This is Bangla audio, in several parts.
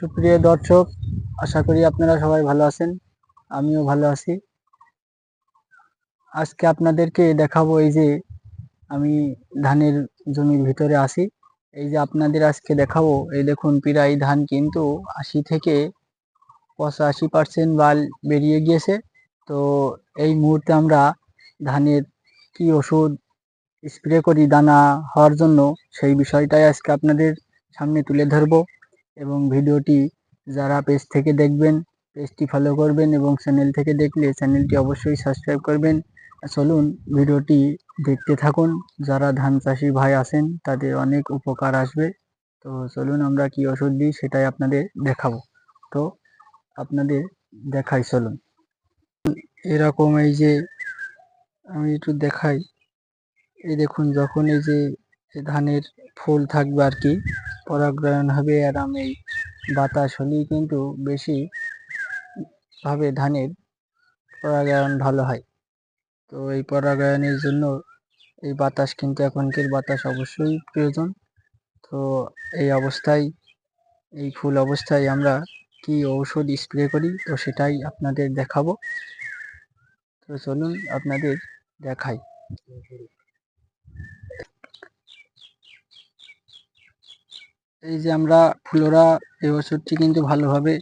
সুপ্রিয় দর্শক, আশা করি আপনারা সবাই ভালো আছেন। আমিও ভালো আছি। আজকে আপনাদেরকে দেখাবো এই যে আমি ধানের জমির ভিতরে আছি। এই যে আপনাদের আজকে দেখাবো, এই দেখুন প্রায় ধান কিন্তু আশি থেকে পঁচাশি পার্সেন্ট বাল বেরিয়ে গিয়েছে। তো এই মুহূর্তে আমরা ধানের কি ওষুধ স্প্রে করি, দানা হওয়ার জন্য সেই বিষয়টাই আজকে আপনাদের সামনে তুলে ধরবো। এবং ভিডিওটি যারা পেজ থেকে দেখবেন, পেজটি ফলো করবেন এবং চ্যানেল থেকে দেখলে চ্যানেলটি অবশ্যই সাবস্ক্রাইব করবেন। চলুন ভিডিওটি দেখতে থাকুন। যারা ধান চাষি ভাই আছেন, তাদের অনেক উপকার আসবে। তো চলুন আমরা কি ওষুধ দিই সেটাই আপনাদের দেখাবো। তো আপনাদের দেখাই চলুন। এরকম এই যে আমি একটু দেখাই। এই দেখুন, যখন এই যে ধানের ফুল থাকবে আর কি পরাগয়ন হবে আর আমি বাতাস হলেই কিন্তু বেশি ভাবে ধানের পরাগায়ন ভালো হয়। তো এই পরাগায়নের জন্য এই বাতাস কিন্তু এখনকার বাতাস অবশ্যই প্রয়োজন। তো এই অবস্থায়, এই ফুল অবস্থায় আমরা কি ঔষধ স্প্রে করি, তো সেটাই আপনাদের দেখাবো। তো চলুন আপনাদের দেখাই। এই যে আমরা ফ্লোরা এবছরটি কিন্তু ভালোভাবে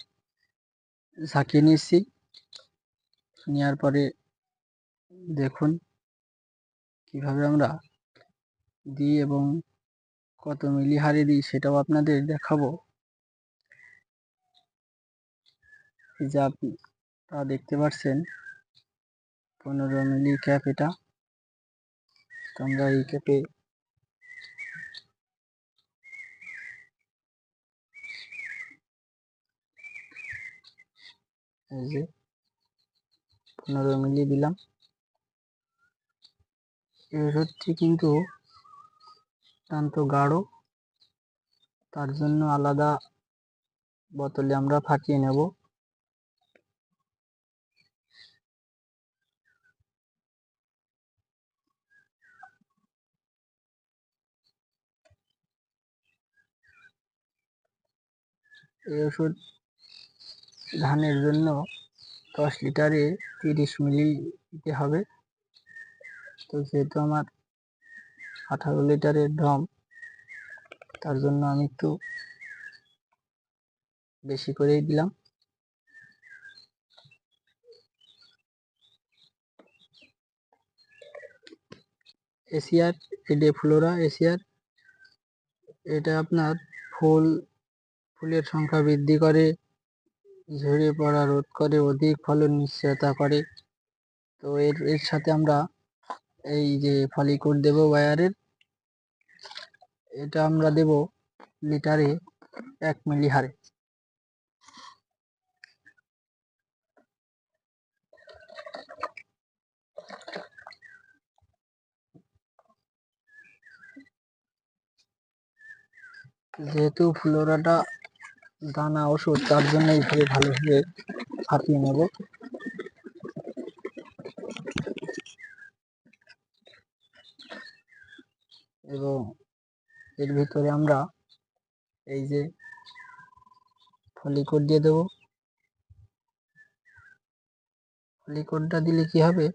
ঝাঁকিয়ে নিচ্ছি নেওয়ার পরে দেখুন কীভাবে আমরা দিই এবং কত মিলি হারে দিই সেটাও আপনাদের দেখাবো। যে আপনারা দেখতে পাচ্ছেন পনেরো মিলি ক্যাপ এটা। তো আমরা এই ক্যাপে এই যে, পনেরো মিলি দিলাম। এই ওষুধটি কিন্তু অত্যন্ত গাঢ়। তার জন্য আলাদা বোতলে আমরা ফাটিয়ে নেব। এই ওষুধ ধানের জন্য দশ লিটারে তিরিশ মিলি দিতে হবে। তো যেহেতু আমার আঠারো লিটারের ড্রাম, তার জন্য আমি একটু বেশি করেই দিলাম। এশিয়ার এডে ফ্লোরা এশিয়ার এটা আপনার ফুল, ফুলের সংখ্যা বৃদ্ধি করে। ঝরে পড়া রোধ করে অধিক ফলন নিশ্চয়তা করে। তো এর এর সাথে আমরা এই যে ফলিকুড দেব ওয়ারের এটা আমরা দেব লিটারে এক মিলি হারে। যেহেতু ফ্লোরাটা দানা, ওষুধ, তার জন্য এইভাবে ভালোভাবে ফাটিয়ে নেব। এবং এর ভিতরে আমরা এই যে ফলিকোড দিয়ে দেব। ফলিকোডটা দিলে কি হবে?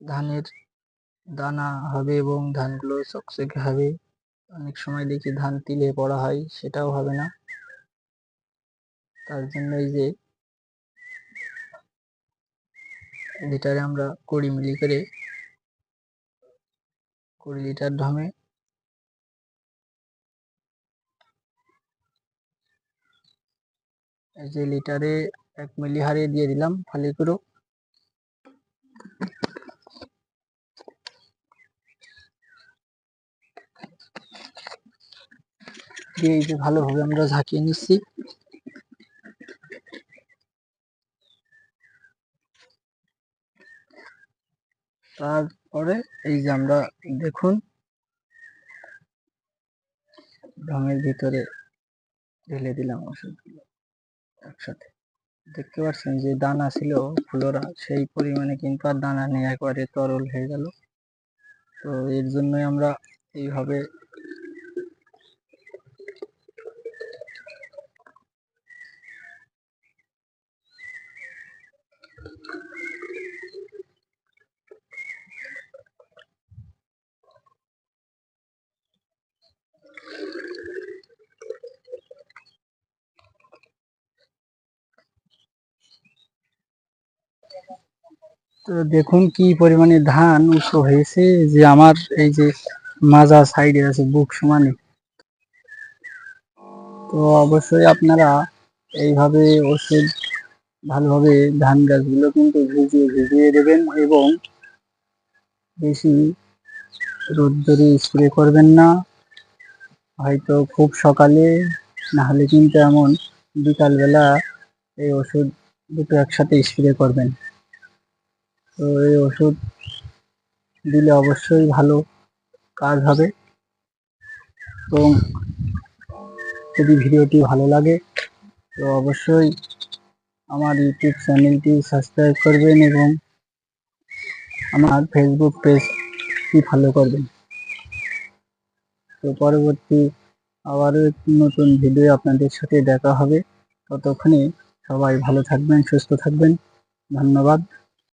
ধানের দানা হবে এবং ধানগুলো চকচকে হবে। অনেক সময় দেখি ধান তিলে পড়া হয়, সেটাও হবে না। তার জন্য এই যে লিটারে আমরা কুড়ি মিলি করে কুড়ি লিটার ঢমে এই যে লিটারে এক মিলি হারিয়ে দিয়ে দিলাম ফালি করে দিয়ে এই যে ভালোভাবে আমরা ঝাঁকিয়ে নিচ্ছি। তারপরে এই যে আমরা দেখুন, রঙের ভিতরে ঢেলে দিলাম ওষুধগুলো একসাথে। দেখতে পাচ্ছেন যে দানা ছিল ফুলোরা, সেই পরিমাণে কিন্তু আর দানা নেই, একবারে তরল হয়ে গেল। তো এর জন্যই আমরা এইভাবে তো দেখুন কি পরিমাণে ধান উঁচু হয়েছে যে আমার এই যে মাজা সাইডে আছে বুক সমানে। তো অবশ্যই আপনারা এইভাবে ওষুধ ভালোভাবে ধান গাছগুলো কিন্তু ভিজিয়ে ভিজিয়ে দেবেন এবং বেশি রোদ্দুরে স্প্রে করবেন না। হয়তো খুব সকালে না হলে কিন্তু এমন বিকালবেলা এই ওষুধ দুটো একসাথে স্প্রে করবেন। তো এই ওষুধ দিলে অবশ্যই ভালো কাজ হবে। তো যদি ভিডিওটি ভালো লাগে, তো অবশ্যই আমার ইউটিউব চ্যানেলটি সাবস্ক্রাইব করবেন এবং আমার ফেসবুক পেজটি ফলো করবেন। তো পরবর্তী আবারও একটি নতুন ভিডিও আপনাদের সাথে দেখা হবে। ততক্ষণে সবাই ভালো থাকবেন, সুস্থ থাকবেন। ধন্যবাদ।